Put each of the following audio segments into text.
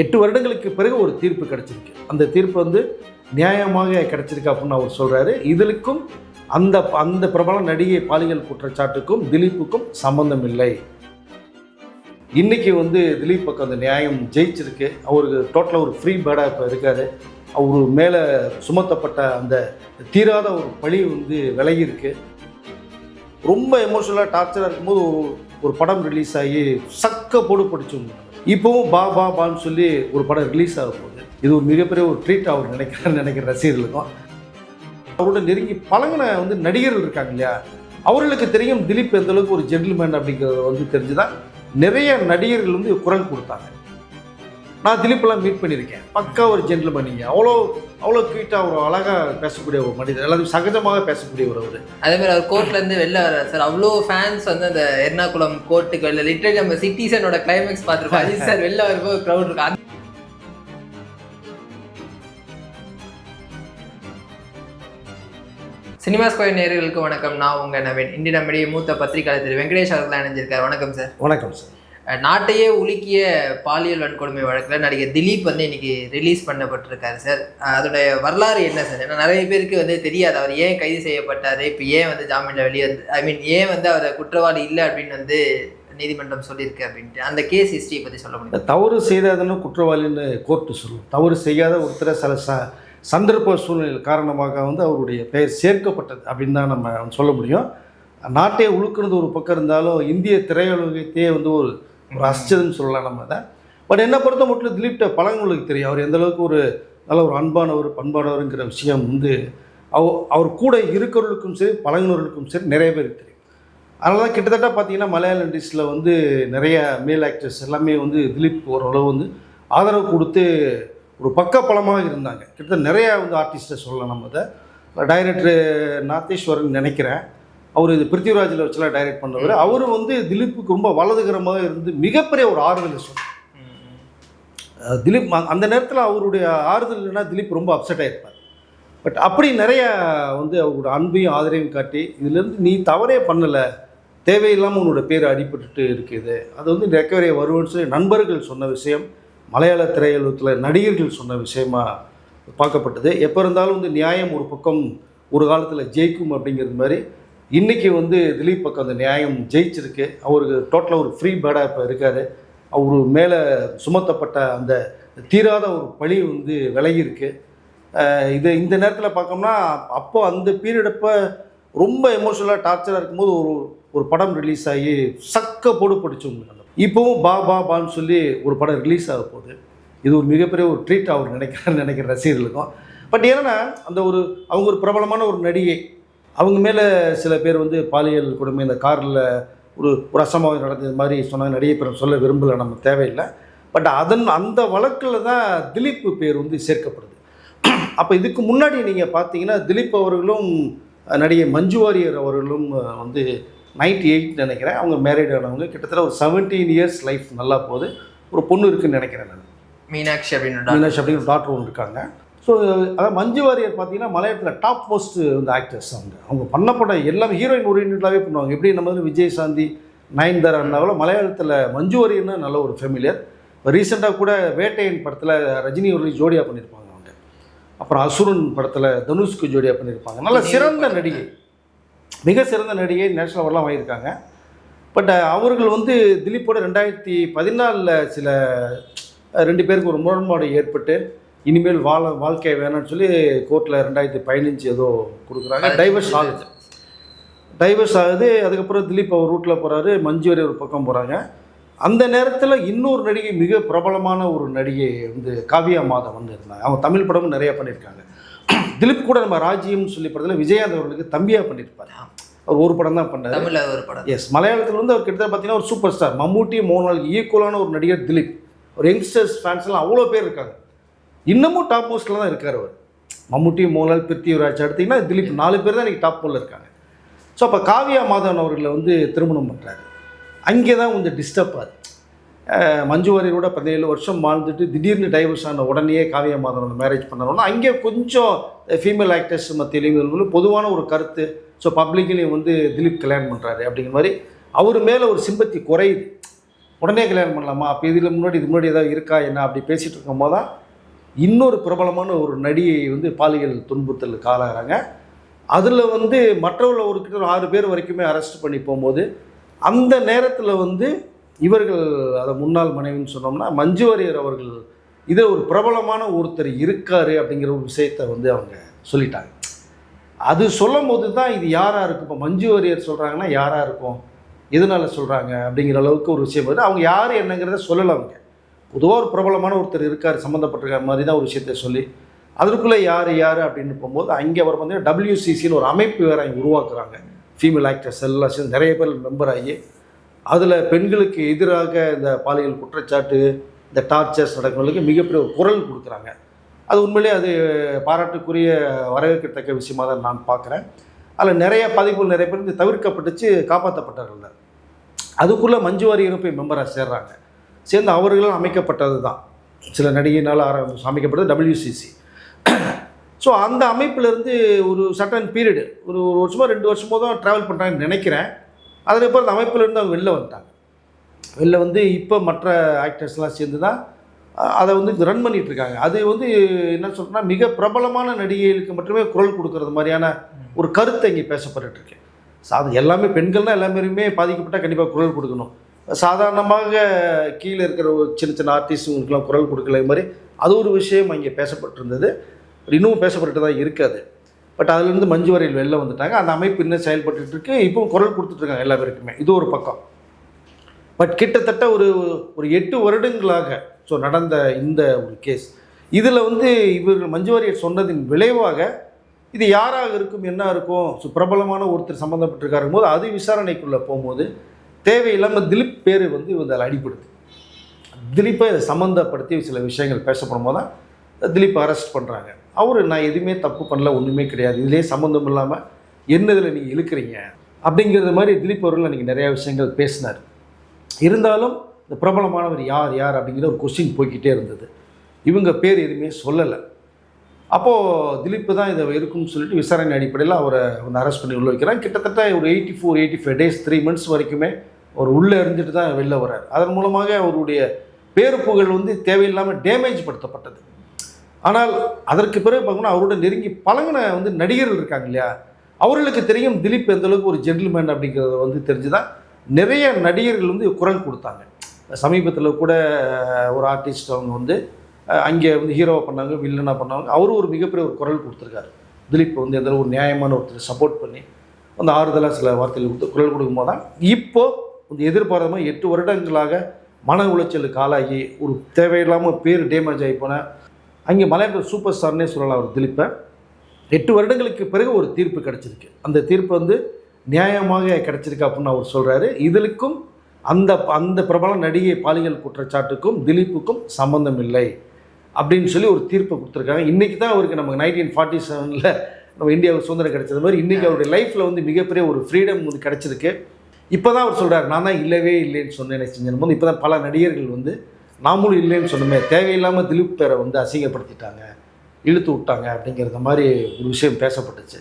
எட்டு வருடங்களுக்கு பிறகு ஒரு தீர்ப்பு கிடைச்சிருக்கு. அந்த தீர்ப்பு வந்து நியாயமாக கிடைச்சிருக்கு அப்படின்னு அவர் சொல்கிறாரு இதற்கும் அந்த அந்த பிரபல நடிகை பாலியல் குற்றச்சாட்டுக்கும் திலீப்புக்கும் சம்பந்தம் இல்லை. இன்றைக்கி வந்து திலீப் பக்கம் அந்த நியாயம் ஜெயிச்சிருக்கு. அவருக்கு டோட்டலாக ஒரு ஃப்ரீ பேர்டாக இப்போ இருக்கார். அவர் மேலே சுமத்தப்பட்ட அந்த தீராத ஒரு பழி வந்து விலகியிருக்கு. ரொம்ப எமோஷனலாக டார்ச்சராக இருக்கும்போது ஒரு ஒரு படம் ரிலீஸ் ஆகி சக்க போடு படிச்சவங்க இப்போவும் பா பா பான்னு சொல்லி ஒரு படம் ரிலீஸ் ஆக போகுது. இது ஒரு மிகப்பெரிய ஒரு ட்ரீட் அவர் நினைக்கிறேன்னு நினைக்கிற ரசிகர்களுக்கும். அவரோட நெருங்கி பழங்கின வந்து நடிகர்கள் இருக்காங்க இல்லையா? அவர்களுக்கு தெரியும் திலீப் எந்த அளவுக்கு ஒரு ஜென்டில்மேன் அப்படிங்கிறது வந்து தெரிஞ்சுதான் நிறைய நடிகர்கள் வந்து குரல் கொடுத்தாங்க. நான் திலீப்பெல்லாம் மீட் பண்ணியிருக்கேன். பக்கா ஒரு ஜென்டில்மேனிங்க அவ்வளோ அவ்வளோ க்யூட்டாக அவ்வளோ அழகாக பேசக்கூடிய ஒரு மனிதர். எல்லாத்தையும் சகஜமாக பேசக்கூடிய ஒரு அவர். அதே மாதிரி அவர் கோர்ட்ல இருந்து வெளில வர்றாரு. சார் அவ்வளோ ஃபேன்ஸ் வந்து அந்த எர்ணாகுளம் கோர்ட்டுக்கு வெளில. லிட்டரலி நம்ம சிட்டிசனோட கிளைமேக்ஸ் பார்த்துருக்கோம் அஜித் சார் வெளில வரும்போது க்ரௌட் இருக்கு சினிமா ஸ்கொயர் நேயர்களுக்கு வணக்கம். நான் உங்க நவீன். இந்திய நம்முடைய மூத்த பத்திரிகையாளர் திரு வெங்கடேஷ் அவர்கள் இணைஞ்சிருக்காரு வணக்கம் சார். வணக்கம் சார். நாட்டையே உலுக்கிய பாலியல் வன்கொடுமை வழக்கில் நடிகர் திலீப் வந்து இன்னைக்கு ரிலீஸ் பண்ணப்பட்டிருக்காரு சார் அதோடைய வரலாறு என்ன சார் ஏன்னா நிறைய பேருக்கு வந்து தெரியாது அவர் ஏன் கைது செய்யப்பட்டார் இப்போ ஏன் வந்து ஜாமீனில் வெளியே வந்து ஐ மீன் ஏன் வந்து அவர் குற்றவாளி இல்லை அப்படின்னு வந்து நீதிமன்றம் சொல்லியிருக்கு அப்படின்ட்டு. அந்த கேஸ் ஹிஸ்டரியை பற்றி சொல்ல முடியும்? தவறு செய்தாதன்னு குற்றவாளின்னு கோர்ட்டு சொல்லும். தவறு செய்யாத ஒருத்தரை சில ச சந்தர்ப்ப சூழ்நிலை காரணமாக வந்து அவருடைய பெயர் சேர்க்கப்பட்டது அப்படின்னு தான் நம்ம சொல்ல முடியும். நாட்டை உழுக்கிறது ஒரு பக்கம் இருந்தாலும் இந்திய திரையுலகத்தையே வந்து ஒரு ஒரு அசிச்சதுன்னு சொல்லலாம் நம்ம அதை. பட் என்னை பொறுத்த மட்டும் திலீப்ட பழங்களுக்கு தெரியும். அவர் எந்த அளவுக்கு ஒரு நல்ல ஒரு அன்பானவர் பண்பானவருங்கிற விஷயம் வந்து அவ அவர் கூட இருக்கிறவர்களுக்கும் சரி பழகினவர்களுக்கும் சரி நிறைய பேருக்கு தெரியும். அதனால தான் கிட்டத்தட்ட பார்த்தீங்கன்னா மலையாள இண்டஸ்ட்ரியில் வந்து நிறைய மேல் ஆக்டர்ஸ் எல்லாமே வந்து திலீப் ஓரளவு வந்து ஆதரவு கொடுத்து ஒரு பக்க பலமாக இருந்தாங்க. கிட்டத்தட்ட நிறையா வந்து ஆர்டிஸ்ட்டை சொல்லலாம் நம்ம அதை. டைரக்டர் நாத்தேஸ்வரன் நினைக்கிறேன். அவர் இது பிருத்திவிராஜில் வச்சுலாம் டைரக்ட் பண்ணவர். அவர் வந்து திலீப்புக்கு ரொம்ப வலதுகரமாக இருந்து மிகப்பெரிய ஒரு ஆறுதலை சொன்னார் அஹ் திலீப் அந்த நேரத்தில் அவருடைய ஆறுதல் இல்லைன்னா திலீப் ரொம்ப அப்செட் ஆயிருப்பார். பட் அப்படி நிறைய வந்து அவரோட அன்பையும் ஆதரவையும் காட்டி இதுலேருந்து நீ தவறே பண்ணலை. தேவையில்லாமல் உன்னோட பேர் அடிபட்டுட்டு இருக்குது. அது வந்து ரெக்கவரி வருவோன்னு சொல்லி நண்பர்கள் சொன்ன விஷயம் மலையாள திரையுலகத்தில் நடிகர்கள் சொன்ன விஷயமா பார்க்கப்பட்டது. எப்போ இருந்தாலும் வந்து நியாயம் ஒரு பக்கம் ஒரு காலத்தில் ஜெயிக்கும் அப்படிங்கிறது மாதிரி இன்றைக்கி வந்து திலீப் பக்கம் அந்த நியாயம் ஜெயிச்சிருக்கு. அவருக்கு டோட்டலாக ஒரு ஃப்ரீ பேடாக இப்போ இருக்கார். அவர் மேலே சுமத்தப்பட்ட அந்த தீராத ஒரு பழி வந்து விலகியிருக்கு. இது இந்த நேரத்தில் பார்த்தோம்னா அப்போ அந்த பீரியடப்போ ரொம்ப எமோஷனலாக டார்ச்சராக இருக்கும்போது ஒரு ஒரு படம் ரிலீஸ் ஆகி சக்க போடு படிச்சவங்க இப்போவும் பா பா பான்னு சொல்லி ஒரு படம் ரிலீஸ் ஆக போகுது. இது ஒரு மிகப்பெரிய ஒரு ட்ரீட் அவர் நினைக்கிறான்னு நினைக்கிற ரசிகர்களுக்கும். பட் என்னென்னா அந்த ஒரு அவங்க ஒரு பிரபலமான ஒரு நடிகை. அவங்க மேலே சில பேர் வந்து பாலியல் கொடுமை இந்த காரில் ஒரு ஒரு அசம்பாவிதம் நடந்தது மாதிரி சொன்னாங்க. நடிகை பேர் சொல்ல விரும்பலை நம்ம தேவையில்லை. பட் அதன் அந்த வழக்கில் தான் திலீப் பேர் வந்து சேர்க்கப்படுது. அப்போ இதுக்கு முன்னாடி நீங்கள் பார்த்தீங்கன்னா திலீப் அவர்களும் நடிகை மஞ்சு வாரியர் அவர்களும் வந்து நைன்டி எயிட் நினைக்கிறேன். அவங்க மேரேட் ஆனவங்க. கிட்டத்தட்ட ஒரு செவன்டீன் இயர்ஸ் லைஃப் நல்லா போகுது. ஒரு பொண்ணு இருக்குன்னு நினைக்கிறேன் நான். மீனாட்சி அப்படின்னு மீனாட்சி அப்படிங்கிற டாக்டர் ஒன்று இருக்காங்க. ஸோ அதான் மஞ்சு வாரியர் பார்த்தீங்கன்னா மலையாளத்தில் டாப் மோஸ்ட் வந்து ஆக்டர்ஸ் அவங்க. அவங்க பண்ண படம் எல்லாமே ஹீரோயின் ஓரியன்டாகவே பண்ணுவாங்க. எப்படி நம்ம வந்து விஜய் சாந்தி நயன்தாரா இருந்தாலும் மலையாளத்தில் மஞ்சு வாரியர்னா நல்ல ஒரு ஃபெமிலியர் இப்போ ரீசெண்டாக கூட வேட்டையன் படத்தில் ரஜினி அவர்கள் ஜோடியாக பண்ணியிருப்பாங்க அவங்க. அப்புறம் அசுரன் படத்தில் தனுஷ்க்கு ஜோடியாக பண்ணியிருப்பாங்க நல்ல சிறந்த நடிகை. மிக சிறந்த நடிகை நேஷனல் அவார்ட்லாம் வாங்கியிருக்காங்க பட் அவர்கள் வந்து திலீப்போட ரெண்டாயிரத்தி பதினாலில் சில ரெண்டு பேருக்கு ஒரு முரண்பாடு ஏற்பட்டு இனிமேல் வாழ வாழ்க்கை வேணாம்னு சொல்லி கோர்ட்டில் ரெண்டாயிரத்தி பதினஞ்சு ஏதோ கொடுக்குறாங்க. டைவர்ஸ் ஆகுது டைவர்ஸ் ஆகுது. அதுக்கப்புறம் திலீப் அவர் ரூட்டில் போகிறாரு மஞ்சு வாரியர் ஒரு பக்கம் போகிறாங்க அந்த நேரத்தில் இன்னொரு நடிகை மிக பிரபலமான ஒரு நடிகை வந்து காவியா மாதம் வந்து இருந்தாங்க. அவங்க தமிழ் படமும் நிறையா பண்ணியிருக்காங்க. திலீப் கூட நம்ம ராஜ்யம்னு சொல்லி படத்தில் விஜயாந்த் அவர்களுக்கு தம்பியாக பண்ணியிருப்பார். அவர் ஒரு படம் தான் பண்ணார். தமிழ்ல ஒரு படம். எஸ் மலையாளத்தில் வந்து அவர் கிட்டத்தட்ட பார்த்தீங்கன்னா ஒரு சூப்பர் ஸ்டார் மம்மூட்டி மோகன்லால் ஈக்குவலான ஒரு நடிகர் திலீப். ஒரு யங்ஸ்டர்ஸ் ஃபேன்ஸ்லாம் அவ்வளோ பேர் இருக்காங்க. இன்னமும் டாப் மோஸ்ட்டில் தான் இருக்கார் அவர். மம்முட்டி மோகன்லால் பிருத்திவிராஜ் எடுத்திங்கன்னா திலீப். நாலு பேர் தான் இன்றைக்கி டாப் போல் இருக்காங்க. ஸோ அப்போ காவியா மாதவன் அவர்களை வந்து திருமணம் பண்ணுறாரு அங்கே தான் கொஞ்சம் டிஸ்டர்ப் ஆகுது. மஞ்சு வாரியரோட பதினேழு வருஷம் வாழ்ந்துட்டு திடீர்னு டைவர்ஸ் ஆன உடனே காவியா மாதவன் மேரேஜ் பண்ணணும்னா அங்கே கொஞ்சம் ஃபீமேல் ஆக்டர்ஸ் மத்தியிலையும் பொதுவான ஒரு கருத்து. ஸோ பப்ளிக்லேயும் வந்து திலீப் கல்யாணம் பண்ணுறாரு அப்படிங்கிற மாதிரி அவர் மேலே ஒரு சிம்பத்தி குறையுது. உடனே கல்யாணம் பண்ணலாமா? அப்போ இதில் முன்னாடி இது முன்னாடி ஏதாவது இருக்கா? என்ன? அப்படி பேசிகிட்டு இருக்கும்போது தான் இன்னொரு பிரபலமான ஒரு நடிகை வந்து பாலியல் துன்புறுத்தல் காலாகிறாங்க அதில் வந்து மற்றவர்கள் ஒரு கிட்ட ஒரு ஆறு பேர் வரைக்குமே அரெஸ்ட் பண்ணி போகும்போது அந்த நேரத்தில் வந்து இவர்கள் அதை முன்னாள் மனைவின்னு சொன்னோம்னா மஞ்சு வாரியர் அவர்கள் இதை ஒரு பிரபலமான ஒருத்தர் இருக்காரு அப்படிங்கிற ஒரு விஷயத்தை வந்து அவங்க சொல்லிட்டாங்க. அது சொல்லும் போது தான் இது யாராக இருக்கும்? இப்போ மஞ்சு வாரியர் சொல்கிறாங்கன்னா யாராக இருக்கும்? எதனால் சொல்கிறாங்க அப்படிங்கிற அளவுக்கு ஒரு விஷயம் வருது. அவங்க யார் என்னங்கிறத சொல்லலை அவங்க. பொதுவாக ஒரு பிரபலமான ஒருத்தர் இருக்கார் சம்மந்தப்பட்டிருக்க மாதிரி தான் ஒரு விஷயத்தை சொல்லி அதற்குள்ளே யார் யார் அப்படின்னு போகும்போது அங்கே அவர் பார்த்தீங்கன்னா டபிள்யூசிசின்னு ஒரு அமைப்பு வேறு அவங்க உருவாக்குறாங்க. ஃபீமேல் ஆக்டர்ஸ் எல்லாம் சேர்ந்து நிறைய பேர் மெம்பர் ஆகி அதில் பெண்களுக்கு எதிராக இந்த பாலியல் குற்றச்சாட்டு இந்த டார்ச்சர்ஸ் நடக்கிறவங்களுக்கு மிகப்பெரிய ஒரு குரல் கொடுக்குறாங்க. அது உண்மையிலே அது பாராட்டுக்குரிய வரவேற்கத்தக்க விஷயமா தான் நான் பார்க்குறேன். அதில் நிறைய பதிவுகள் நிறைய பேர் வந்து தவிர்க்கப்பட்டுச்சு காப்பாற்றப்பட்டார்கள் அதுக்குள்ளே மஞ்சு வாரியரும் போய் மெம்பராக சேர்றாங்க. சேர்ந்து அவர்களும் அமைக்கப்பட்டது தான் சில நடிகையினால் ஆரம்பி அமைக்கப்பட்டது டபிள்யூசிசி ஸோ அந்த அமைப்பிலேருந்து ஒரு சட்டன் பீரியடு ஒரு ஒரு வருஷமோ ரெண்டு வருஷமோ தான் ட்ராவல் பண்ணுறாங்கன்னு நினைக்கிறேன். அதுக்கப்புறம் அந்த அமைப்பிலேருந்து அவங்க வெளில வந்துட்டாங்க. வெளில வந்து இப்போ மற்ற ஆக்டர்ஸ்லாம் சேர்ந்து தான் அதை வந்து ரன் பண்ணிகிட்ருக்காங்க இருக்காங்க. அது வந்து என்ன சொல்றேன்னா மிக பிரபலமான நடிகைகளுக்கு மட்டுமே குரல் கொடுக்கறது மாதிரியான ஒரு கருத்தை இங்கே பேசப்பட்டுருக்கேன் அது எல்லாமே பெண்கள்னால் எல்லாமே பாதிக்கப்பட்டால் கண்டிப்பாக குரல் கொடுக்கணும். சாதாரணமாக கீழே இருக்கிற ஒரு சின்ன சின்ன ஆர்டிஸ்ட்டுங்களுக்குலாம் குரல் கொடுக்கல மாதிரி அது ஒரு விஷயம் இங்கே பேசப்பட்டிருந்தது. இன்னும் பேசப்பட்டு தான் இருக்காது பட் அதுலேருந்து மஞ்சு வரையில் வெளில வந்துட்டாங்க. அந்த அமைப்பு இன்னும் செயல்பட்டுட்டு இருக்கு. குரல் கொடுத்துட்ருக்காங்க எல்லா பேருக்குமே. இது ஒரு பக்கம். பட் கிட்டத்தட்ட ஒரு ஒரு எட்டு வருடங்களாக ஸோ நடந்த இந்த ஒரு கேஸ் இதில் வந்து இவர்கள் மஞ்சு வாரியர் சொன்னதின் விளைவாக இது யாராக இருக்கும் என்ன இருக்கும் ஸோ பிரபலமான ஒருத்தர் சம்மந்தப்பட்டிருக்காருக்கும் போது அது விசாரணைக்குள்ளே போகும்போது தேவையில்லாமல் திலீப் பேர் வந்து இதில் அடிப்படுது திலீப்பை இதை சம்மந்தப்படுத்தி சில விஷயங்கள் பேசப்படும் போது தான் திலீப் அரெஸ்ட் பண்ணுறாங்க அவர் நான் எதுவுமே தப்பு பண்ணல ஒன்றுமே கிடையாது. இதிலே சம்மந்தம் இல்லாமல் என்ன இதில் நீங்கள் இழுக்கிறீங்க? அப்படிங்கிறது மாதிரி திலீப் அவர்கள் அன்றைக்கி நிறையா விஷயங்கள் பேசினார். இருந்தாலும் இந்த பிரபலமானவர் யார் யார் அப்படிங்கிற ஒரு கொஸ்டின் போய்கிட்டே இருந்தது. இவங்க பேர் எதுவுமே சொல்லலை. அப்போது திலீப் தான் இதை இருக்கும்னு சொல்லிட்டு விசாரணை அடிப்படையில் அவரை வந்து அரெஸ்ட் பண்ணி உள்ள வைக்கிறாங்க. கிட்டத்தட்ட ஒரு eighty four eighty five days three months வரைக்குமே அவர் உள்ளே இருந்துட்டு தான் வெளில வர்றார். அதன் மூலமாக அவருடைய பேரு புகழ் வந்து தேவையில்லாமல் டேமேஜ் படுத்தப்பட்டது. ஆனால் அதற்கு பிறகு பார்த்தோம்னா அவரோட நெருங்கி பழங்கின வந்து நடிகர்கள் இருக்காங்க இல்லையா? அவர்களுக்கு தெரியும் திலீப் எந்த அளவுக்கு ஒரு ஜென்டில்மேன் அப்படிங்கிறத வந்து தெரிஞ்சுதான் நிறைய நடிகர்கள் வந்து குரல் கொடுத்தாங்க. சமீபத்தில் கூட ஒரு ஆர்டிஸ்ட் அவங்க வந்து அங்கே வந்து ஹீரோவாக பண்ணாங்க வில்லனாக பண்ணாங்க. அவரும் ஒரு மிகப்பெரிய ஒரு குரல் கொடுத்துருக்காரு. திலீப் வந்து எந்த ஒரு நியாயமான ஒருத்தர் சப்போர்ட் பண்ணி அந்த ஆறுதலாக சில வார்த்தைகள் கொடுத்து குரல் கொடுக்கும்போது தான் இப்போது வந்து எதிர்பாராதமாக எட்டு வருடங்களாக மன உளைச்சலுக்கு ஆளாகி ஒரு தேவையில்லாமல் பேர் டேமேஜ் ஆகி போனேன் அங்கே மலையாள சூப்பர் ஸ்டார்னே சொல்லலாம் அவர் திலீப்பை. எட்டு வருடங்களுக்கு பிறகு ஒரு தீர்ப்பு கிடச்சிருக்கு. அந்த தீர்ப்பு வந்து நியாயமாக கிடச்சிருக்கு அப்படின்னு அவர் சொல்கிறாரு இதுக்கும் அந்த அந்த பிரபல நடிகை பாலியல் குற்றச்சாட்டுக்கும் திலீப்புக்கும் சம்பந்தம் இல்லை. அப்படின்னு சொல்லி ஒரு தீர்ப்பை கொடுத்துருக்காங்க. இன்றைக்கி தான் அவருக்கு நமக்கு நைன்டீன் ஃபார்ட்டி செவனில் நம்ம இந்தியாவுக்கு சுதந்திரம் கிடைச்சது மாதிரி இன்றைக்கி அவருடைய லைஃப்பில் வந்து மிகப்பெரிய ஒரு ஃப்ரீடம் வந்து கிடச்சிருக்கு. இப்போ தான் அவர் சொல்கிறார் நான் தான் இல்லவே இல்லைன்னு சொன்னேன் செஞ்சேன் போது இப்போ தான் பல நடிகர்கள் வந்து நாமளும் இல்லைன்னு சொன்னோமே தேவையில்லாமல் திலீப் பேரை வந்து அசிங்கப்படுத்திட்டாங்க இழுத்து விட்டாங்க அப்படிங்கிறத மாதிரி ஒரு விஷயம் பேசப்பட்டுச்சு.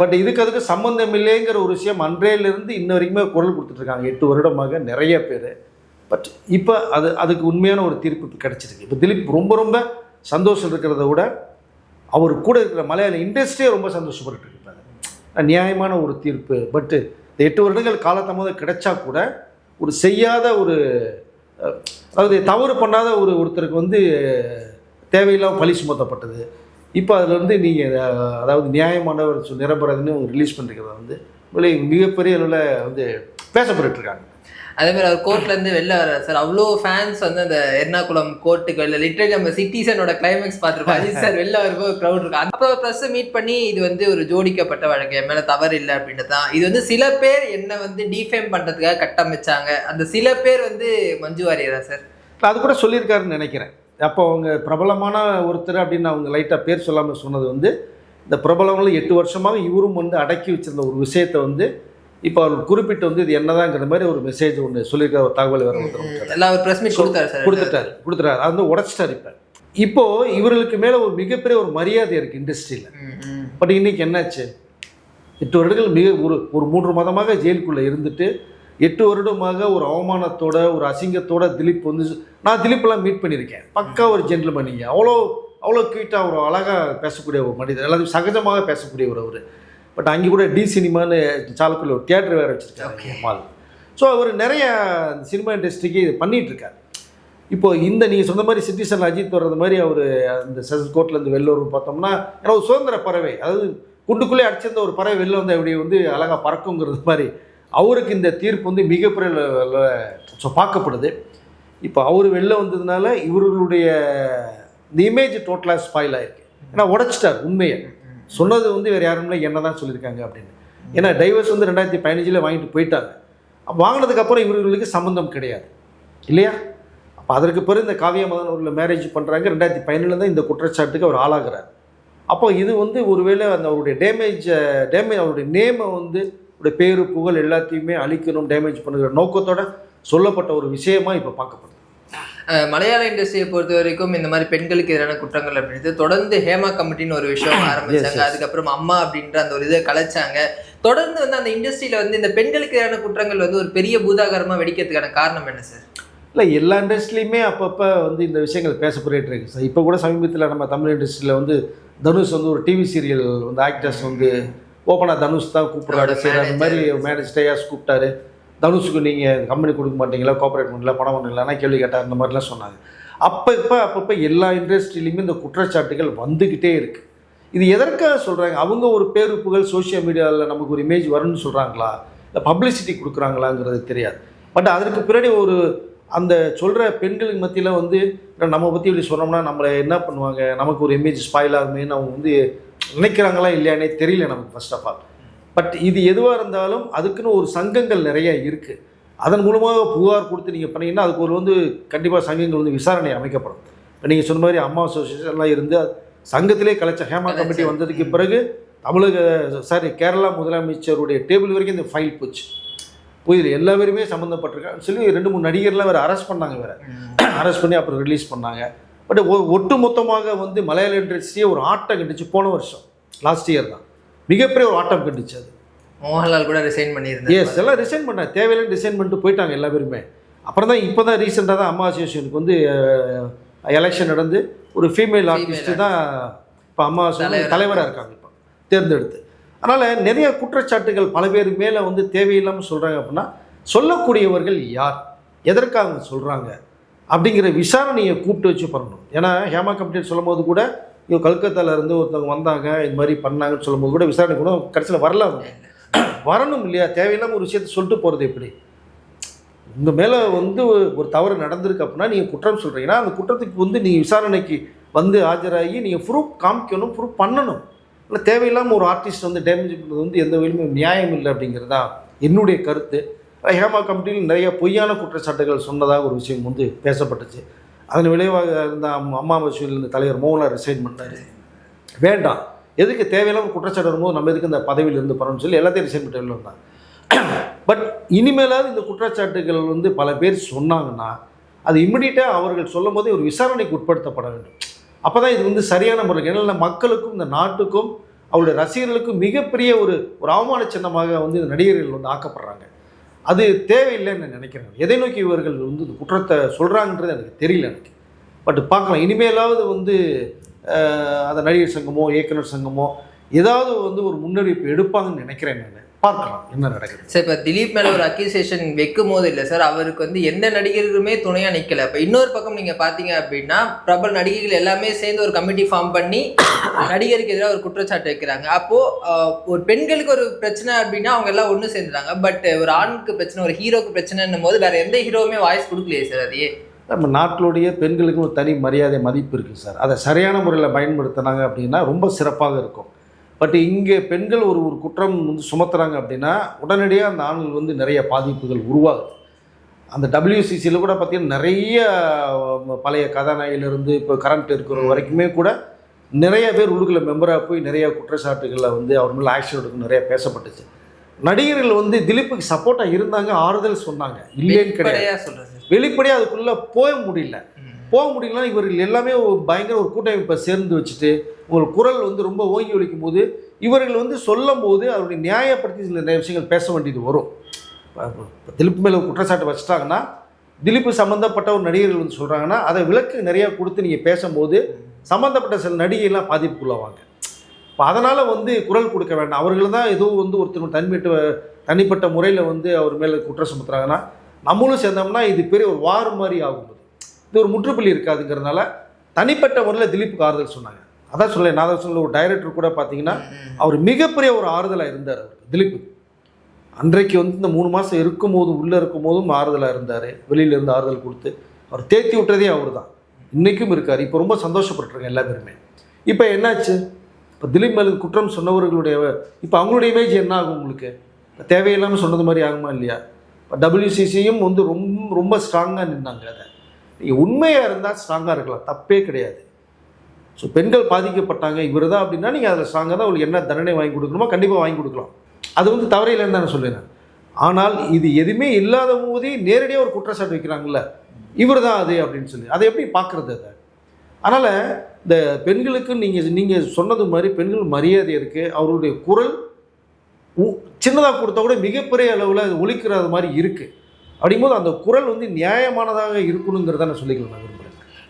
பட் இதுக்கு அதுக்கு சம்மந்தம் இல்லைங்கிற ஒரு விஷயம் அன்றையிலிருந்து இன்ன வரைக்குமே குரல் கொடுத்துட்ருக்காங்க எட்டு வருடமாக நிறைய பேர். பட் இப்போ அது அதுக்கு உண்மையான ஒரு தீர்ப்பு இப்போ கிடச்சிருக்கு. இப்போ திலீப் ரொம்ப ரொம்ப சந்தோஷம் இருக்கிறத விட அவர் கூட இருக்கிற மலையாள இண்டஸ்ட்ரியே ரொம்ப சந்தோஷப்பட்டு இருக்காங்க நியாயமான ஒரு தீர்ப்பு. பட்டு இந்த எட்டு வருடங்கள் காலத்தாமதம் கிடைச்சா கூட ஒரு செய்யாத ஒரு அதாவது தவறு பண்ணாத ஒரு ஒருத்தருக்கு வந்து தேவையில்லாமல் பழி சுமத்தப்பட்டது. இப்போ அதில் வந்து நீங்கள் அதாவது நியாயமானவர் நிரம்புறதுன்னு ரிலீஸ் பண்ணிருக்கிறத வந்து மிகப்பெரிய அளவில் வந்து பேசப்பட்டுருக்காங்க அதே மாதிரி அவர் கோர்ட்ல இருந்து வெளில வர சார் அவ்வளோ ஃபேன்ஸ் வந்து அந்த எர்ணாகுளம் கோர்ட்டுக்கு வெளில லிட்டரலி நம்ம சிட்டிசனோட கிளைமேக்ஸ் பார்த்துருக்கோம் அஜித் சார் வெளில வரும்போது க்ரௌட் இருக்கும். அப்போ ப்ரெஸ் மீட் பண்ணி இது வந்து ஒரு ஜோடிக்கப்பட்ட வழக்கு. என் தவறு இல்லை அப்படின்ட்டு தான். இது வந்து சில பேர் என்ன வந்து டிஃபேம் பண்ணுறதுக்காக கட்டமைச்சாங்க. அந்த சில பேர் வந்து மஞ்சு வாரியரா சார் அது கூட சொல்லியிருக்காருன்னு நினைக்கிறேன். அப்போ அவங்க பிரபலமான ஒருத்தர் அப்படின்னு அவங்க லைட்டாக பேர் சொல்லாமல் சொன்னது வந்து இந்த பிரபலங்களும் எட்டு வருஷமாக இவரும் வந்து அடக்கி வச்சிருந்த ஒரு விஷயத்தை வந்து இப்போ அவர் குறிப்பிட்டு வந்து இது என்னதாங்கிற மாதிரி ஒரு மெசேஜ் ஒன்று சொல்லியிருக்காரு ஒரு தகவல் வேறு ஒருத்தர் ஒரு ப்ரெஸ் மீட் கொடுத்தாரு கொடுத்துட்டாரு கொடுத்துட்டாரு. அது வந்து உடச்சிட்டாரு இப்போ. இப்போ இவர்களுக்கு மேலே ஒரு மிகப்பெரிய ஒரு மரியாதை இருக்குது இண்டஸ்ட்ரியில். பட் இன்னைக்கு என்னாச்சு? எட்டு வருடங்கள் மிக ஒரு ஒரு மூன்று மாதமாக ஜெயிலுக்குள்ளே இருந்துட்டு எட்டு வருடமாக ஒரு அவமானத்தோட ஒரு அசிங்கத்தோட திலீப் வந்து நான் திலீப்லாம் மீட் பண்ணியிருக்கேன். பக்கா ஒரு ஜென்டில்மேன் நீங்கள் அவ்வளோ அவ்வளோ க்யூட்டாக ஒரு அழகாக பேசக்கூடிய ஒரு மனிதர். எல்லாத்தையும் சகஜமாக பேசக்கூடியவர் அவர். பட் அங்கே கூட டி சினிமான்னு சாலக்குள்ள ஒரு தியேட்டர் வேறு வச்சுருக்காரு. மால். ஸோ அவர் நிறைய சினிமா இண்டஸ்ட்ரிக்கு இது பண்ணிட்டு இருக்காரு இப்போ இந்த நீங்கள் சொன்ன மாதிரி சிட்டிசன் அஜித் வர்றது மாதிரி அவர் அந்த செஸ் கோர்ட்லேருந்து வெளில வரும் பார்த்தோம்னா ஏன்னா ஒரு சுதந்திர பறவை. அதாவது குண்டுக்குள்ளே அடிச்சிருந்த ஒரு பறவை வெளில வந்து அப்படி வந்து அழகாக பறக்குங்கிறது மாதிரி. அவருக்கு இந்த தீர்ப்பு வந்து மிகப்பெரிய ஸோ பார்க்கப்படுது. இப்போ அவர் வெளில வந்ததுனால இவர்களுடைய இந்த இமேஜ் டோட்டலாக ஸ்பாயில் ஆயிருக்கு. ஏன்னா உடைச்சிட்டார் உண்மையை. சொன்னது வந்து வேறு யாரும் இல்லை என்ன தான் சொல்லியிருக்காங்க அப்படின்னு. ஏன்னா டைவர்ஸ் வந்து ரெண்டாயிரத்தி பதினஞ்சில் வாங்கிட்டு போயிட்டாங்க. வாங்கினதுக்கப்புறம் இவர்களுக்கு சம்மந்தம் கிடையாது. இல்லையா? அப்போ அதற்கு பிறகு இந்த காவியா மதன் அவர்களை மேரேஜ் பண்ணுறாங்க ரெண்டாயிரத்தி பதினேழு தான் இந்த குற்றச்சாட்டுக்கு அவர் ஆளாகிறார். அப்போ இது வந்து ஒருவேளை அந்த அவருடைய டேமேஜை டேமேஜ் அவருடைய நேமை வந்து அவருடைய பேரு புகழ் எல்லாத்தையுமே அழிக்கணும் டேமேஜ் பண்ணுகிற நோக்கத்தோட சொல்லப்பட்ட ஒரு விஷயமா இப்போ பார்க்கப்படுது. மலையாள இண்டஸ்ட்ரியை பொறுத்த வரைக்கும் இந்த மாதிரி பெண்களுக்கு எதிரான குற்றங்கள் அப்படின்றது தொடர்ந்து ஹேமா கமிட்டின்னு ஒரு விஷயம் ஆரம்பிச்சாங்க. அதுக்கப்புறம் அம்மா அப்படின்ற அந்த ஒரு இதை கலைச்சாங்க. தொடர்ந்து வந்து அந்த இண்டஸ்ட்ரியில வந்து இந்த பெண்களுக்கு எதிரான குற்றங்கள் வந்து ஒரு பெரிய பூதாகரமா வெடிக்கிறதுக்கான காரணம் என்ன சார் இல்லை எல்லா இண்டஸ்ட்ரிலையுமே அப்பப்போ வந்து இந்த விஷயங்கள் பேசப்பட்டு இருக்கு சார் இப்போ கூட சமீபத்தில் நம்ம தமிழ் இண்டஸ்ட்ரியில் வந்து தனுஷ் வந்து ஒரு டிவி சீரியல் வந்து ஆக்டர்ஸ் வந்து ஓப்பனாக தனுஷ் தான் கூப்பிட்றாரு சரி அந்த மாதிரி. மேனேஜ் டேயாஸ் கூப்பிட்டாரு. தனுஷுக்கு நீங்கள் கம்பெனி கொடுக்க மாட்டீங்களா கோஆப்ரேட் பண்ணல பணம் பண்ணலன்னா கேள்வி கேட்டார் இந்த மாதிரிலாம் சொன்னாங்க அப்போ இப்போ அப்பப்போ எல்லா இண்டஸ்ட்ரியிலையுமே இந்த குற்றச்சாட்டுகள் வந்துக்கிட்டே இருக்குது இது எதற்காக சொல்கிறாங்க அவங்க ஒரு பேருப்புகள் சோஷியல் மீடியாவில் நமக்கு ஒரு இமேஜ் வரும்னு சொல்கிறாங்களா இல்லை பப்ளிசிட்டி கொடுக்குறாங்களாங்கிறது தெரியாது. பட் அதற்கு பின்னாடி ஒரு அந்த சொல்கிற பெண்களுக்கு மத்தியில் வந்து நம்ம பற்றி இப்படி சொன்னோம்னா நம்மளை என்ன பண்ணுவாங்க? நமக்கு ஒரு இமேஜ் ஸ்பாயில் ஆகுமேன்னு அவங்க வந்து நினைக்கிறாங்களா இல்லையானே தெரியல நமக்கு ஃபர்ஸ்ட் ஆஃப் ஆல் பட் இது எதுவாக இருந்தாலும் அதுக்குன்னு ஒரு சங்கங்கள் நிறைய இருக்குது அதன் மூலமாக புகார் கொடுத்து நீங்கள் பண்ணீங்கன்னா அதுக்கு ஒரு வந்து கண்டிப்பாக சங்கங்கள் வந்து விசாரணை அமைக்கப்படும். இப்போ நீங்கள் சொன்ன மாதிரி அம்மா அசோசியேஷன்லாம் இருந்து சங்கத்திலே கலைச்ச ஹேமா கமிட்டி. வந்ததுக்கு பிறகு தமிழக சாரி கேரளா முதலமைச்சருடைய டேபிள் வரைக்கும் இந்த ஃபைல் போச்சு. போய் இதில் எல்லா பேருமே சம்மந்தப்பட்டிருக்காங்க சொல்லி ரெண்டு மூணு நடிகர்லாம் வேறு அரெஸ்ட் பண்ணாங்க வேறு. அரெஸ்ட் பண்ணி அப்புறம் ரிலீஸ் பண்ணாங்க. பட் ஒட்டு மொத்தமாக வந்து மலையாள இண்டஸ்ட்ரியே ஒரு ஆட்டம் கண்டுச்சு போன வருஷம். லாஸ்ட் இயர் தான். மிகப்பெரிய ஒரு ஆட்டம் கண்டுச்சு அது. மோகன்லால் கூட ரிசைன் பண்ணியிருந்தாரு. எஸ் எல்லாம் ரிசைன் பண்ணாங்க தேவையில்லைன்னு ரிசைன் பண்ணிட்டு போயிட்டாங்க எல்லா பேருமே. அப்புறம் தான் இப்போ தான் ரீசெண்டாக தான் அம்மா அசோசியேஷனுக்கு வந்து எலெக்ஷன் நடந்து ஒரு ஃபீமேல் ஆர்டிஸ்ட்டு தான் இப்போ அம்மா அசோசியேஷன் தலைவராக இருக்காங்க. இப்போ. தேர்ந்தெடுத்து. அதனால் நிறைய குற்றச்சாட்டுகள் பல பேர் மேலே வந்து தேவையில்லாமல் சொல்கிறாங்க அப்படின்னா சொல்லக்கூடியவர்கள் யார்? எதற்காக சொல்கிறாங்க அப்படிங்கிற விசாரணையை கூப்பிட்டு வச்சு பண்ணணும். ஏன்னா ஹேமா கமிட்டி சொல்லும்போது கூட இவங்க கல்கத்தால இருந்து ஒருத்தவங்க வந்தாங்க இது மாதிரி பண்ணாங்கன்னு சொல்லும்போது கூட விசாரணை கூட கடைசியில் வரல அவங்க. வரணும் இல்லையா? தேவையில்லாமல் ஒரு விஷயத்த சொல்லிட்டு போகிறது எப்படி? உங்கள் மேலே வந்து ஒரு தவறு நடந்திருக்கு அப்படின்னா நீங்கள் குற்றம் சொல்கிறீங்கன்னா அந்த குற்றத்துக்கு வந்து நீங்கள் விசாரணைக்கு வந்து ஆஜராகி நீங்கள் ப்ரூஃப் காமிக்கணும் ப்ரூஃப் பண்ணணும். இல்லை தேவையில்லாமல் ஒரு ஆர்டிஸ்ட் வந்து டேமேஜ் பண்ணுறது வந்து எந்த வகையிலுமே நியாயம் இல்லை அப்படிங்கிறது தான் என்னுடைய கருத்து. ஹேமா கமிட்டியில் நிறைய பொய்யான குற்றச்சாட்டுகள் சொன்னதாக ஒரு விஷயம் வந்து பேசப்பட்டுச்சு. அதன் விளைவாக இருந்த அம்மா வசூல் தலைவர் மோகன்லால் ரிசைன் பண்ணார் வேண்டாம். எதுக்கு தேவையில்லாம குற்றச்சாட்டு வரும்போது நம்ம எதுக்கு இந்த பதவியில் இருந்து போகிறோம்னு சொல்லி எல்லாத்தையும் ரிசைன் பண்ணிட்டு வெளில வந்தாங்க பட் இனிமேலாவது இந்த குற்றச்சாட்டுகள் வந்து பல பேர் சொன்னாங்கன்னா அது இம்மிடியட்டாக அவர்கள் சொல்லும் போதே ஒரு விசாரணைக்கு உட்படுத்தப்பட வேண்டும். அப்போ தான் இது வந்து சரியான முறையில் ஏன்னா மக்களுக்கும் இந்த நாட்டுக்கும் அவருடைய ரசிகர்களுக்கும் மிகப்பெரிய ஒரு ஒரு அவமான சின்னமாக வந்து இந்த நடிகர்கள் வந்து ஆக்கப்படுறாங்க. அது தேவையில்லைன்னு நினைக்கிறேன். எதை நோக்கி இவர்கள் வந்து இந்த குற்றத்தை சொல்கிறாங்கன்றது எனக்கு தெரியல எனக்கு. பட் பார்க்கலாம். இனிமேலாவது வந்து அந்த நடிகர் சங்கமோ இயக்குனர் சங்கமோ ஏதாவது வந்து ஒரு முன்னறிவிப்பு எடுப்பாங்கன்னு நினைக்கிறேன் நான். பார்க்கலாம் என்ன நடக்குது. சார் இப்போ திலீப் மேல ஒரு அக்யூசேஷன் வைக்கும் போது இல்லை சார் அவருக்கு வந்து எந்த நடிகருக்குமே துணையா நிக்கல. இப்போ இன்னொரு பக்கம் நீங்க பாத்தீங்க அப்படின்னா பிரபல நடிகைகள் எல்லாமே சேர்ந்து ஒரு கமிட்டி ஃபார்ம் பண்ணி நடிகருக்கு எதிராக ஒரு குற்றச்சாட்டு வைக்கிறாங்க. அப்போ ஆஹ், ஒரு பெண்களுக்கு ஒரு பிரச்சனை அப்படின்னா அவங்க எல்லாம் ஒன்று சேர்ந்துறாங்க பட் ஒரு ஆணுக்கு பிரச்சனை ஒரு ஹீரோக்கு பிரச்சனைன்னும் போது வேற எந்த ஹீரோவுமே வாய்ஸ் கொடுக்கலையே சார் அதையே. நம்ம நாட்டினுடைய பெண்களுக்கு ஒரு தனி மரியாதை மதிப்பு இருக்குது சார். அதை சரியான முறையில் பயன்படுத்தினாங்க அப்படின்னா ரொம்ப சிறப்பாக இருக்கும். பட் இங்கே பெண்கள் ஒரு ஒரு குற்றம் வந்து சுமத்துறாங்க அப்படின்னா உடனடியாக அந்த ஆண்கள் வந்து நிறைய பாதிப்புகள் உருவாகுது. அந்த டபிள்யூசிசியில் கூட பார்த்தீங்கன்னா நிறைய பழைய கதாநாயகிலிருந்து இப்போ கரண்ட் இருக்கிற வரைக்குமே கூட நிறைய பேர் உள்ளுக்குள்ள மெம்பராக போய் நிறைய குற்றச்சாட்டுகளில் வந்து அவர் மேலே ஆக்ஷன் எடுக்க நிறைய பேசப்பட்டுச்சு. நடிகர்கள் வந்து திலீப்புக்கு சப்போர்ட்டாக இருந்தாங்க ஆறுதல் சொன்னாங்க. இல்லைன்னு கிடையாது. வெளிப்படையாக அதுக்குள்ளே போக முடியல. போக முடியலன்னா இவர்கள் எல்லாமே பயங்கர ஒரு கூட்டமைப்பை சேர்ந்து வச்சுட்டு உங்கள் குரல் வந்து ரொம்ப ஓங்கி ஒழிக்கும் போது இவர்கள் வந்து சொல்லும் போது அவருடைய நியாயப்படுத்தி சில நிறைய விஷயங்கள் பேச வேண்டியது வரும். திலிப்பு திலீப் மேலே குற்றச்சாட்டு வச்சுட்டாங்கன்னா திலீப் சம்மந்தப்பட்ட ஒரு நடிகர்கள் வந்து சொல்கிறாங்கன்னா அதை விளக்கு நிறையா கொடுத்து நீங்கள் பேசும்போது சம்மந்தப்பட்ட சில நடிகைலாம் பாதிப்புக்குள்ளாவாங்க. இப்போ அதனால் வந்து குரல் கொடுக்க வேண்டாம். அவர்கள் தான் ஏதோ வந்து ஒருத்தர் தனிப்பட்ட தனிப்பட்ட முறையில் வந்து அவர் மேலே குற்றம் சுமத்துறாங்கன்னா நம்மளும் சேர்ந்தோம்னா இது பெரிய ஒரு வார் மாதிரி ஆகும். இது ஒரு முற்றுப்புள்ளி இருக்காதுங்கிறதுனால தனிப்பட்ட முறையில் திலீப்புக்கு ஆறுதல் சொன்னாங்க. அதான் சொல்ல நான் தான் சொல்ல ஒரு டைரக்டர் கூட பார்த்தீங்கன்னா அவர் மிகப்பெரிய ஒரு ஆறுதலாக இருந்தார் அவர் திலீப் அன்றைக்கு வந்து இந்த மூணு மாதம் இருக்கும்போதும் உள்ளே இருக்கும்போதும் ஆறுதலாக இருந்தார் வெளியில இருந்து ஆறுதல் கொடுத்து அவர் தேத்தி விட்டதே அவர் தான். இன்றைக்கும் இருக்கார் இப்போ ரொம்ப சந்தோஷப்பட்டுருங்க எல்லா பேருமே. இப்போ என்னாச்சு? இப்போ திலீப் மேலே குற்றம் சொன்னவர்களுடைய இப்போ அவங்களுடைய இமேஜ் என்ன ஆகும் உங்களுக்கு? இப்ப தேவையில்லாமல் சொன்னது மாதிரி ஆகுமா இல்லையா? இப்போ டபிள்யூசிசியும் வந்து ரொம்ப ரொம்ப ஸ்ட்ராங்காக நின்னாங்க அதை. நீங்கள் உண்மையாக இருந்தால் ஸ்ட்ராங்காக இருக்கலாம். தப்பே கிடையாது. ஸோ பெண்கள் பாதிக்கப்பட்டாங்க. இவர் தான் அப்படின்னா நீங்கள் அதில் ஸ்ட்ராங்காக தான் உங்களுக்கு என்ன தண்டனை வாங்கி கொடுக்கணுமோ கண்டிப்பாக வாங்கி கொடுக்கலாம். அது வந்து தவறே இல்லைன்னு தான் நான். ஆனால் இது எதுவுமே இல்லாத போதே நேரடியாக ஒரு குற்றச்சாட்டு வைக்கிறாங்கல்ல. இவர் தான் அது அப்படின்னு சொல்லி. அதை எப்படி பார்க்குறது அதை? அதனால் இந்த பெண்களுக்கு நீங்கள் நீங்கள் சொன்னது மாதிரி பெண்கள் மரியாதை இருக்குது அவருடைய குரல் சின்னதாக கொடுத்தா கூட மிகப்பெரிய அளவில் அது மாதிரி இருக்குது அப்படிங்கும்போது அந்த குரல் வந்து நியாயமானதாக இருக்கணுங்கிறத நான் சொல்லிக்கலாம் நான் விரும்புகிறேன்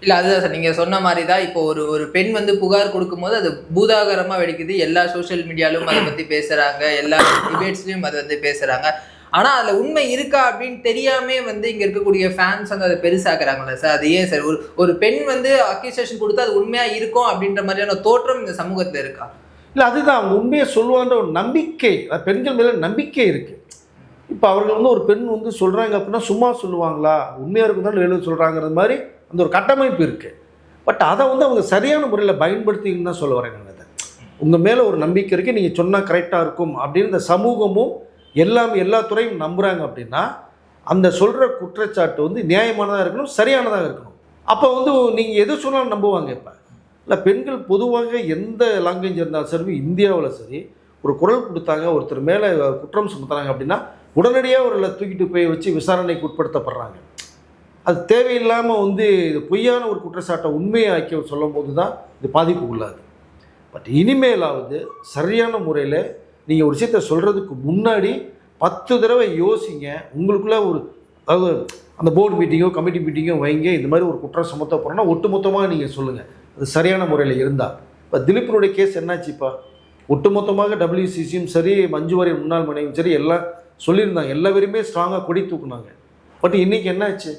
இல்ல அதுதான் சார். நீங்க சொன்ன மாதிரி தான் இப்போ ஒரு ஒரு பெண் வந்து புகார் கொடுக்கும்போது அது பூதாகரமா வெடிக்குது. எல்லா சோஷியல் மீடியாலும் அதை பத்தி பேசுறாங்க. எல்லா டிபேட்ஸ்லயும் அதை வந்து பேசுறாங்க. ஆனா அதுல உண்மை இருக்கா அப்படின்னு தெரியாமே வந்து இங்க இருக்கக்கூடிய ஃபேன்ஸ் வந்து அதை பெருசாக்குறாங்கல்ல சார். அது ஏன் சார்? ஒரு ஒரு பெண் வந்து அக்யூசேஷன் கொடுத்தா அது உண்மையா இருக்கும் அப்படின்ற மாதிரியான தோற்றம் இந்த சமூகத்துல இருக்கா? இல்லை அதுதான். அவங்க உண்மையை சொல்லுவான்ற ஒரு நம்பிக்கை பெண்கள் மேலே நம்பிக்கை இருக்குது இப்போ அவர்கள் வந்து ஒரு பெண் வந்து சொல்கிறாங்க அப்படின்னா சும்மா சொல்லுவாங்களா? உண்மையாக இருக்குதான் எழுத சொல்கிறாங்கிறது மாதிரி அந்த ஒரு கட்டமைப்பு இருக்குது பட் அதை வந்து அவங்க சரியான முறையில் பயன்படுத்தின்னு தான் சொல்ல வரேன் நான் அதை உங்கள் மேலே ஒரு நம்பிக்கை இருக்குது நீங்கள் சொன்னால் கரெக்டாக இருக்கும் அப்படின்னு இந்த சமூகமும் எல்லாம் எல்லா துறையும் நம்புகிறாங்க அப்படின்னா அந்த சொல்கிற குற்றச்சாட்டு வந்து நியாயமானதாக இருக்கணும் சரியானதாக இருக்கணும். அப்போ வந்து நீங்கள் எது சொன்னாலும் நம்புவாங்க இப்போ. இல்லை பெண்கள் பொதுவாக எந்த லாங்குவேஜ் இருந்தாலும் சரி இந்தியாவில் சரி ஒரு குரல் கொடுத்தாங்க ஒருத்தர் மேலே குற்றம் சுமத்துறாங்க அப்படின்னா உடனடியாக அவர்களை தூக்கிட்டு போய் வச்சு விசாரணைக்கு உட்படுத்தப்படுறாங்க. அது தேவையில்லாமல் வந்து இது பொய்யான ஒரு குற்றச்சாட்டை உண்மையாக்கி சொல்லும் போது தான் இது பாதிப்பு உள்ளாது பட் இனிமேலாவது சரியான முறையில் நீங்கள் ஒரு விஷயத்த சொல்கிறதுக்கு முன்னாடி பத்து தடவை யோசிங்க. உங்களுக்குள்ள ஒரு அதாவது அந்த போர்டு மீட்டிங்கோ கமிட்டி மீட்டிங்கோ வைங்க. இந்த மாதிரி ஒரு குற்றம் சுமத்த போகிறோன்னா ஒட்டுமொத்தமாக நீங்கள் சொல்லுங்கள் அது சரியான முறையில் இருந்தால் இப்போ திலீப்பினுடைய கேஸ் என்னாச்சுப்பா? ஒட்டுமொத்தமாக டபிள்யூசிசியும் சரி மஞ்சு வாரியர் முன்னாள் மனைவியும் சரி எல்லாம் சொல்லியிருந்தாங்க. எல்லா பேருமே ஸ்ட்ராங்காக கொடி தூக்குனாங்க. பட் இன்றைக்கி என்னாச்சு?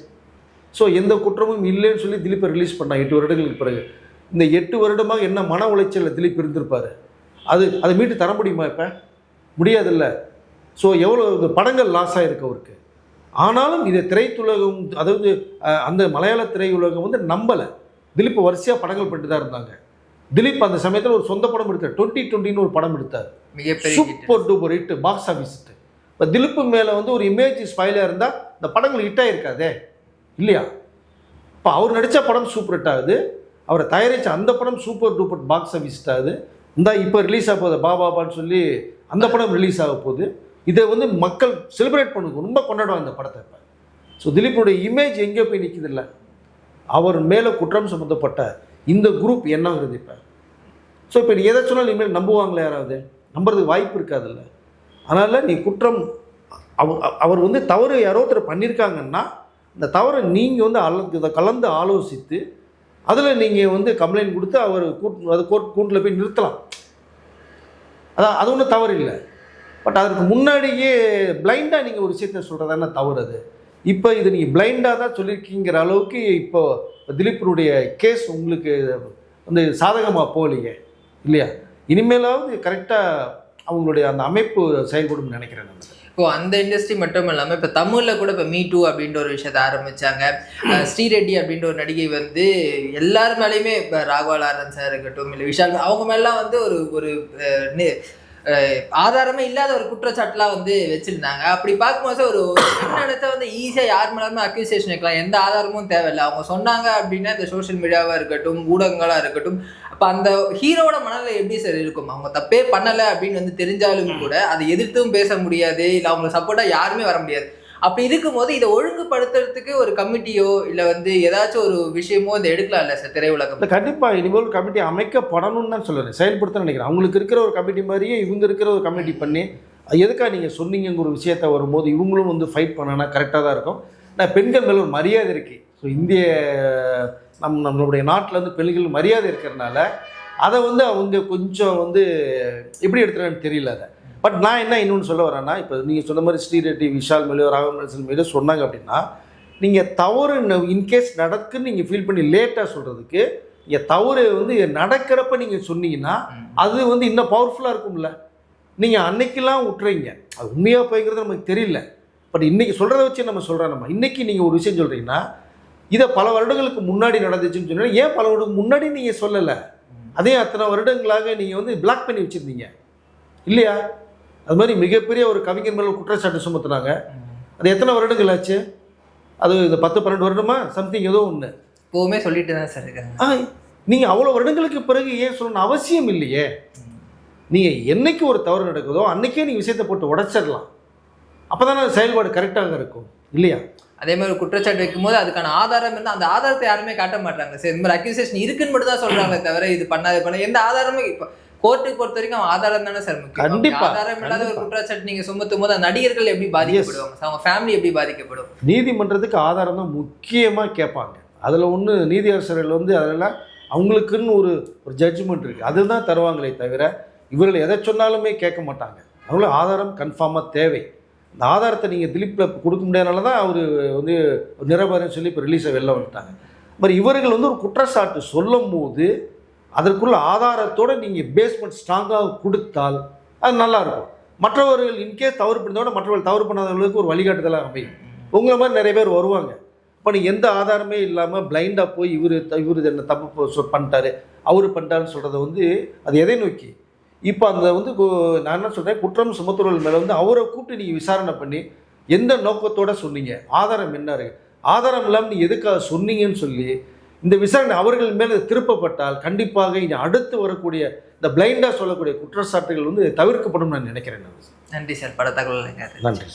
ஸோ எந்த குற்றமும் இல்லைன்னு சொல்லி திலீப்பை ரிலீஸ் பண்ணாங்க. எட்டு வருடங்களுக்கு பிறகு. இந்த எட்டு வருடமாக என்ன மன உளைச்சலில் திலீப் இருந்திருப்பார்? அது அதை மீட்டு தர முடியுமா இப்போ? முடியாதுல்ல. ஸோ எவ்வளோ இந்த படங்கள் லாஸ் ஆகிருக்கு அவருக்கு. ஆனாலும் இதை திரைத்துலகம் அதாவது அந்த மலையாள திரையுலகம் வந்து நம்பலை. திலீப் வரிசையாக படங்கள் பண்ணிட்டு தான் இருந்தாங்க. திலீப் அந்த சமயத்தில் ஒரு சொந்த படம் எடுத்தார். டுவெண்ட்டி டுவெண்ட்டின்னு ஒரு படம் எடுத்தார். Super duper hit box office இப்போ திலீப்பு மேலே வந்து ஒரு இமேஜ் ஸ்பைலாக இருந்தால் இந்த படங்கள் ஹிட் ஆகிருக்காதே இல்லையா? இப்போ அவர் நடித்த படம் சூப்பர் ஹிட் ஆகுது. அவரை தயாரித்த அந்த படம் சூப்பர் டூப்பர் பாக்ஸ் ஆஃபீஸ் ஆகுது. இந்த இப்போ ரிலீஸ் ஆக போகுது பா பாபான்னு சொல்லி அந்த படம் ரிலீஸ் ஆக போகுது. இதை வந்து மக்கள் செலிப்ரேட் பண்ணுங்க ரொம்ப கொண்டாடுவாங்க இந்த படத்தை இப்போ. ஸோ திலீப்புடைய இமேஜ் எங்கே போய் நிற்கிது இல்லை அவர் மேலே குற்றம் சம்மந்தப்பட்ட இந்த குரூப் என்னங்கிறது இப்போ? ஸோ இப்போ நீ எதை சொன்னாலும் இனிமேல் நம்புவாங்களே யாராவது? நம்புறதுக்கு வாய்ப்பு இருக்காதுல்ல? அதனால் நீ குற்றம் அவர் அவர் வந்து தவறு யாரோ ஒருத்தர் பண்ணியிருக்காங்கன்னா இந்த தவறை நீங்கள் வந்து அல இதை கலந்து ஆலோசித்து அதில் நீங்கள் வந்து கம்ப்ளைண்ட் கொடுத்து அவர் கூட் அது கோர்ட் கூண்டில் போய் நிறுத்தலாம். அதான் அது ஒன்றும் தவறு இல்லை. பட் அதற்கு முன்னாடியே பிளைண்டாக நீங்கள் ஒரு விஷயத்த சொல்கிறதான தவறு அது? இப்போ இது நீங்கள் பிளைண்டாக தான் சொல்லியிருக்கீங்கிற அளவுக்கு இப்போ திலீப்பினுடைய கேஸ் உங்களுக்கு வந்து சாதகமாக போகலையே இல்லையா? இனிமேலாவது கரெக்டாக அவங்களுடைய அந்த அமைப்பு செயல்படும் நினைக்கிறேன் நான். இப்போ அந்த இண்டஸ்ட்ரி மட்டும் இல்லாமல் இப்போ தமிழில் கூட இப்போ மீ டூ அப்படின்ற ஒரு விஷயத்த ஆரம்பிச்சாங்க. ஸ்ரீ ஸ்ரீரெட்டி அப்படின்ற ஒரு நடிகை வந்து எல்லார் மேலேயுமே இப்போ ராகவா லாரன் சார் இருக்கட்டும் இல்லை விஷால் அவங்க மேலாம் வந்து ஒரு ஒரு ஆதாரமே இல்லாத ஒரு குற்றச்சாட்டுலாம் வந்து வச்சுருந்தாங்க. அப்படி பார்க்கும்போது ஒரு ஒரு இடத்த வந்து ஈஸியாக யார் மேலாமே அக்யூசியேஷன் வைக்கலாம். எந்த ஆதாரமும் தேவையில்லை. அவங்க சொன்னாங்க அப்படின்னா இந்த சோஷியல் மீடியாவாக இருக்கட்டும் ஊடகங்களாக இருக்கட்டும் அப்போ அந்த ஹீரோவோட மனநிலை எப்படி சார் இருக்கும்? அவங்க தப்பே பண்ணலை அப்படின்னு வந்து தெரிஞ்சாலும் கூட அதை எதிர்த்தும் பேச முடியாது. இல்லை அவங்களுக்கு சப்போர்ட்டாக யாருமே வர முடியாது. அப்படி இருக்கும்போது இதை ஒழுங்குபடுத்துறதுக்கு ஒரு கமிட்டியோ இல்லை வந்து ஏதாச்சும் ஒரு விஷயமோ இந்த எடுக்கலாம் இல்லை சார் திரையுலகம்? இல்லை கண்டிப்பாக இனிமேல் கமிட்டி அமைக்கப்படணும்னு தான் சொல்லுறேன் செயல்படுத்த நினைக்கிறேன். அவங்களுக்கு இருக்கிற ஒரு கமிட்டி மாதிரியே இவங்க இருக்கிற ஒரு கமிட்டி பண்ணி எதுக்காக நீங்கள் சொன்னீங்கிற ஒரு விஷயத்த வரும்போது இவங்களும் வந்து ஃபைட் பண்ணனா கரெக்டாக தான் இருக்கும். நான் பெண்கள் மேலே ஒரு மரியாதை இருக்குது ஸோ இந்திய நம் நம்மளுடைய நாட்டில் வந்து பெண்கள் மரியாதை இருக்கிறனால அதை வந்து அவங்க கொஞ்சம் வந்து எப்படி எடுத்துறான்னு தெரியல அதை. பட் நான் என்ன இன்னொன்று சொல்ல வரேன்னா இப்போ நீங்கள் சொன்ன மாதிரி ஸ்ரீரெட்டி விஷால் மேலேயோ ராகவ் மேலேயோ சொன்னாங்க அப்படின்னா நீங்கள் தவறு இன்கேஸ் நடக்குன்னு நீங்கள் ஃபீல் பண்ணி லேட்டாக சொல்கிறதுக்கு நீங்கள் தவறு வந்து நடக்கிறப்ப நீங்கள் சொன்னீங்கன்னா அது வந்து இன்னும் பவர்ஃபுல்லாக இருக்கும்ல. நீங்கள் அன்னைக்கெல்லாம் விட்டுறீங்க அது உண்மையாக போய்ங்கிறது நமக்கு தெரியல. பட் இன்னைக்கு சொல்கிறத வச்சு நம்ம சொல்கிறோம் நம்ம. இன்னைக்கு நீங்கள் ஒரு விஷயம் சொல்கிறீங்கன்னா இதை பல வருடங்களுக்கு முன்னாடி நடந்துச்சுன்னு சொன்னீங்கன்னா ஏன் பல வருடம் முன்னாடி நீங்கள் சொல்லலை? அதே அத்தனை வருடங்களாக நீங்கள் வந்து பிளாக் பண்ணி வச்சுருந்தீங்க. இல்லையா? அது மாதிரி மிகப்பெரிய ஒரு கவிஞர் மேலே குற்றச்சாட்டு சுமத்துனாங்க. அது எத்தனை வருடங்கள் ஆச்சு? அது இந்த பத்து பன்னெண்டு வருடமா? சம்திங் ஏதோ ஒன்று எப்பவுமே சொல்லிட்டு தான் சார் ஆ நீங்கள் அவ்வளோ வருடங்களுக்கு பிறகு ஏன் சொல்லணும் அவசியம் இல்லையே? நீங்கள் என்னைக்கு ஒரு தவறு நடக்குதோ அன்னைக்கே நீங்கள் விஷயத்தை போட்டு உடைச்சிடலாம். அப்போ தானே செயல்பாடு கரெக்டாக இருக்கும். இல்லையா? அதே மாதிரி ஒரு குற்றச்சாட்டு வைக்கும்போது அதுக்கான ஆதாரம் இருந்தால் அந்த ஆதாரத்தை யாருமே காட்ட மாட்டாங்க சார் இந்த மாதிரி அக்யூசேஷன் இருக்குன்னு மட்டும் தான் சொல்றாங்க தவிர இது பண்ணாது பண்ண எந்த ஆதாரமும் இப்போ கோர்ட்டுக்கு பொறுத்த வரைக்கும் அவன் ஆதாரம் தானே சார் முக்கியம். ஆதாரம் இல்லாத ஒரு. குற்றச்சாட்டு நீங்க சுமத்தும் போது அந்த நடிகர்கள் எப்படி பாதிக்கப்படுவாங்க? அவங்க ஃபேமிலி எப்படி பாதிக்கப்படும்? நீதிமன்றத்துக்கு ஆதாரம் தான் முக்கியமாக கேட்பாங்க. அதில் ஒன்று நீதியரசர்கள் வந்து அதெல்லாம் அவங்களுக்குன்னு ஒரு ஒரு ஜட்ஜ்மெண்ட் இருக்குது அதுதான் தருவாங்களே தவிர இவர்கள் எதை சொன்னாலுமே கேட்க மாட்டாங்க. அவங்களுக்கு ஆதாரம் கன்ஃபார்மாக தேவை. இந்த ஆதாரத்தை நீங்கள் திலீப்பில் கொடுக்க முடியாதனால தான் அவர் வந்து நிரபரன்னு சொல்லி இப்போ ரிலீஸை வெளில வந்துட்டாங்க. மாதிரி இவர்கள் வந்து ஒரு குற்றச்சாட்டு சொல்லும் போது அதற்குள்ள ஆதாரத்தோடு நீங்கள் பேஸ்மெண்ட் ஸ்ட்ராங்காக கொடுத்தால் அது நல்லாயிருக்கும் மற்றவர்கள் இன்கேஸ் தவறு பண்ணதோட மற்றவர்கள் தவறு பண்ணாதவர்களுக்கு ஒரு வழிகாட்டுதலாக அமையும். உங்களை மாதிரி நிறைய பேர் வருவாங்க. இப்போ நீங்கள் எந்த ஆதாரமே இல்லாமல் பிளைண்டாக போய் இவர் இவர் என்ன தப்பு சொ- பண்ணிட்டாரு அவர் பண்ணிட்டாருன்னு சொல்கிறத வந்து அது எதை நோக்கி? இப்போ அந்த வந்து நான் என்ன சொல்கிறேன் குற்றம் சுமத்துறவர்கள் மேலே வந்து அவரை கூப்பிட்டு நீங்கள் விசாரணை பண்ணி எந்த நோக்கத்தோட சொன்னீங்க? ஆதாரம் என்ன ஆதாரம் இல்லாமல் நீங்கள் எதுக்காக சொன்னீங்கன்னு சொல்லி இந்த விசாரணை அவர்கள் மேலே திருப்பப்பட்டால் கண்டிப்பாக இனி அடுத்து வரக்கூடிய இந்த பிளைண்டாக சொல்லக்கூடிய குற்றச்சாட்டுகள் வந்து தவிர்க்கப்படும் நான் நினைக்கிறேன் நான். நன்றி சார். பல தகவல் நன்றி